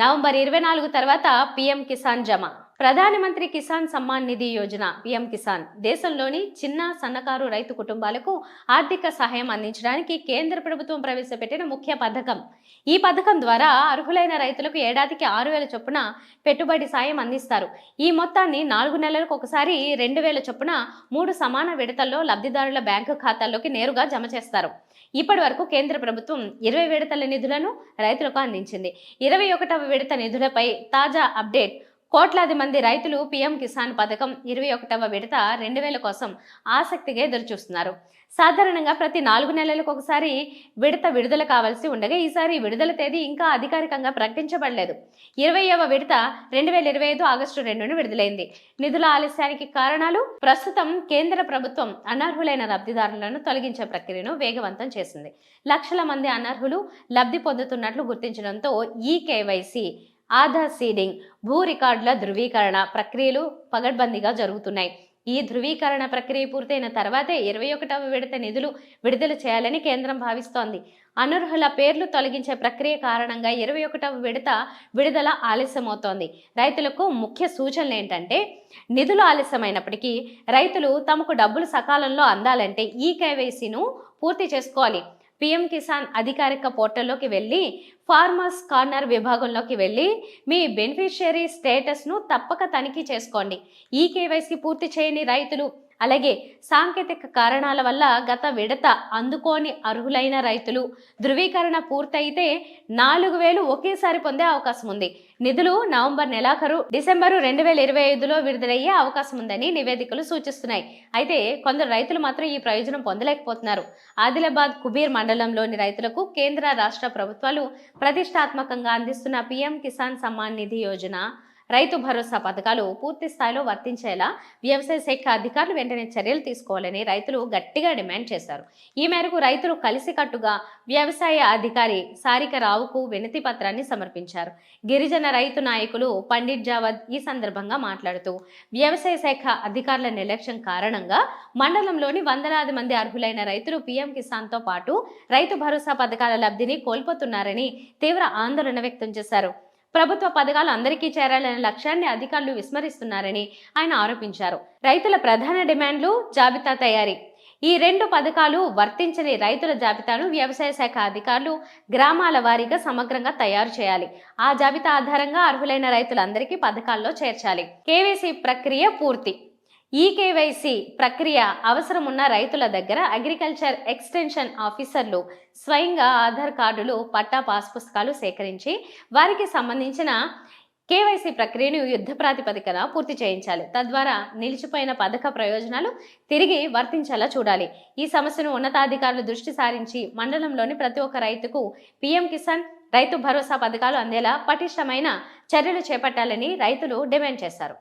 November ఇరవై నాలుగు తర్వాత పీఎం కిసాన్ జమ. ప్రధానమంత్రి కిసాన్ సమ్మాన్ నిధి యోజన పీఎం కిసాన్. దేశంలోని చిన్న సన్నకారు రైతు కుటుంబాలకు ఆర్థిక సహాయం అందించడానికి కేంద్ర ప్రభుత్వం ప్రవేశపెట్టిన ముఖ్య పథకం. ఈ పథకం ద్వారా అర్హులైన రైతులకు ఏడాదికి ఆరు వేల చొప్పున పెట్టుబడి సాయం అందిస్తారు. ఈ మొత్తాన్ని నాలుగు నెలలకు ఒకసారి రెండు వేల చొప్పున మూడు సమాన విడతల్లో లబ్ధిదారుల బ్యాంకు ఖాతాల్లోకి నేరుగా జమ చేస్తారు. ఇప్పటి వరకు కేంద్ర ప్రభుత్వం ఇరవై విడతల నిధులను రైతులకు అందించింది. ఇరవై ఒకటవ విడత నిధులపై తాజా అప్డేట్ కోట్లాది మంది రైతులు పీఎం కిసాన్ పథకం ఇరవై ఒకటవ విడత రెండు వేల కోసం ఆసక్తిగా ఎదురుచూస్తున్నారు. సాధారణంగా ప్రతి నాలుగు నెలలకు ఒకసారి విడత విడుదల కావాల్సి ఉండగా ఈసారి విడుదల తేదీ ఇంకా అధికారికంగా ప్రకటించబడలేదు. ఇరవైవ విడత రెండు వేల ఇరవై ఐదు ఆగస్టు రెండున విడుదలైంది. నిధుల ఆలస్యానికి కారణాలు ప్రస్తుతం కేంద్ర ప్రభుత్వం అనర్హులైన లబ్ధిదారులను తొలగించే ప్రక్రియను వేగవంతం చేసింది. లక్షల మంది అనర్హులు లబ్ధి పొందుతున్నట్లు గుర్తించడంతో ఈ కేవైసీ ఆధార్ సీడింగ్ భూ రికార్డుల ధృవీకరణ ప్రక్రియలు పగడ్బందీగా జరుగుతున్నాయి. ఈ ధృవీకరణ ప్రక్రియ పూర్తయిన తర్వాతే ఇరవై ఒకటవ విడత నిధులు విడుదల చేయాలని కేంద్రం భావిస్తోంది. అనర్హుల పేర్లు తొలగించే ప్రక్రియ కారణంగా ఇరవై ఒకటవ విడత విడుదల ఆలస్యమవుతోంది. రైతులకు ముఖ్య సూచనలు ఏంటంటే నిధులు ఆలస్యమైనప్పటికీ రైతులు తమకు డబ్బులు సకాలంలో అందాలంటే ఈ కేవైసీను పూర్తి చేసుకోవాలి. పిఎం కిసాన్ అధికారిక పోర్టల్లోకి వెళ్ళి ఫార్మర్స్ కార్నర్ విభాగంలోకి వెళ్ళి మీ బెనిఫిషియరీ స్టేటస్ను తప్పక తనిఖీ చేసుకోండి. ఈ కేవైసీ పూర్తి చేయని రైతులు అలాగే సాంకేతిక కారణాల వల్ల గత విడత అందుకోని అర్హులైన రైతులు ధృవీకరణ పూర్తయితే నాలుగు వేలు ఒకేసారి పొందే అవకాశం ఉంది. నిధులు నవంబర్ నెలాఖరు డిసెంబరు రెండు వేల ఇరవై ఐదులో విడుదలయ్యే అవకాశం ఉందని నివేదికలు సూచిస్తున్నాయి. అయితే కొందరు రైతులు మాత్రం ఈ ప్రయోజనం పొందలేకపోతున్నారు. ఆదిలాబాద్ కుబీర్ మండలంలోని రైతులకు కేంద్ర రాష్ట్ర ప్రభుత్వాలు ప్రతిష్టాత్మకంగా అందిస్తున్న పీఎం కిసాన్ సమ్మాన్ నిధి యోజన రైతు భరోసా పథకాలు పూర్తి స్థాయిలో వర్తించేలా వ్యవసాయ శాఖ అధికారులు వెంటనే చర్యలు తీసుకోవాలని రైతులు గట్టిగా డిమాండ్ చేశారు. ఈ మేరకు రైతులు కలిసికట్టుగా వ్యవసాయ అధికారి సారిక రావుకు వినతి పత్రాన్ని సమర్పించారు. గిరిజన రైతు నాయకులు పండిట్ జావద్ ఈ సందర్భంగా మాట్లాడుతూ వ్యవసాయ శాఖ అధికారుల నిర్లక్ష్యం కారణంగా మండలంలోని వందలాది మంది అర్హులైన రైతులు పీఎం కిసాన్తో పాటు రైతు భరోసా పథకాల లబ్ధిని కోల్పోతున్నారని తీవ్ర ఆందోళన వ్యక్తం చేశారు. ప్రభుత్వ పథకాలు అందరికీ చేరాలనే లక్ష్యాన్ని అధికారులు విస్మరిస్తున్నారని ఆయన ఆరోపించారు. రైతుల ప్రధాన డిమాండ్లు జాబితా తయారీ. ఈ రెండు పథకాలు వర్తించని రైతుల జాబితాను వ్యవసాయ శాఖ అధికారులు గ్రామాల వారీగా సమగ్రంగా తయారు చేయాలి. ఆ జాబితా ఆధారంగా అర్హులైన రైతులందరికీ పథకాల్లో చేర్చాలి. కేవైసీ ప్రక్రియ పూర్తి. ఈ కేవైసీ ప్రక్రియ అవసరం ఉన్న రైతుల దగ్గర అగ్రికల్చర్ ఎక్స్టెన్షన్ ఆఫీసర్లు స్వయంగా ఆధార్ కార్డులు పట్టా పాస్ పుస్తకాలు సేకరించి వారికి సంబంధించిన కేవైసీ ప్రక్రియను యుద్ధ ప్రాతిపదికన పూర్తి చేయించాలి. తద్వారా నిలిచిపోయిన పథక ప్రయోజనాలు తిరిగి వర్తించేలా చూడాలి. ఈ సమస్యను ఉన్నతాధికారులు దృష్టి సారించి మండలంలోని ప్రతి ఒక్క రైతుకు పీఎం కిసాన్ రైతు భరోసా పథకాలు అందేలా పటిష్టమైన చర్యలు చేపట్టాలని రైతులు డిమాండ్ చేశారు.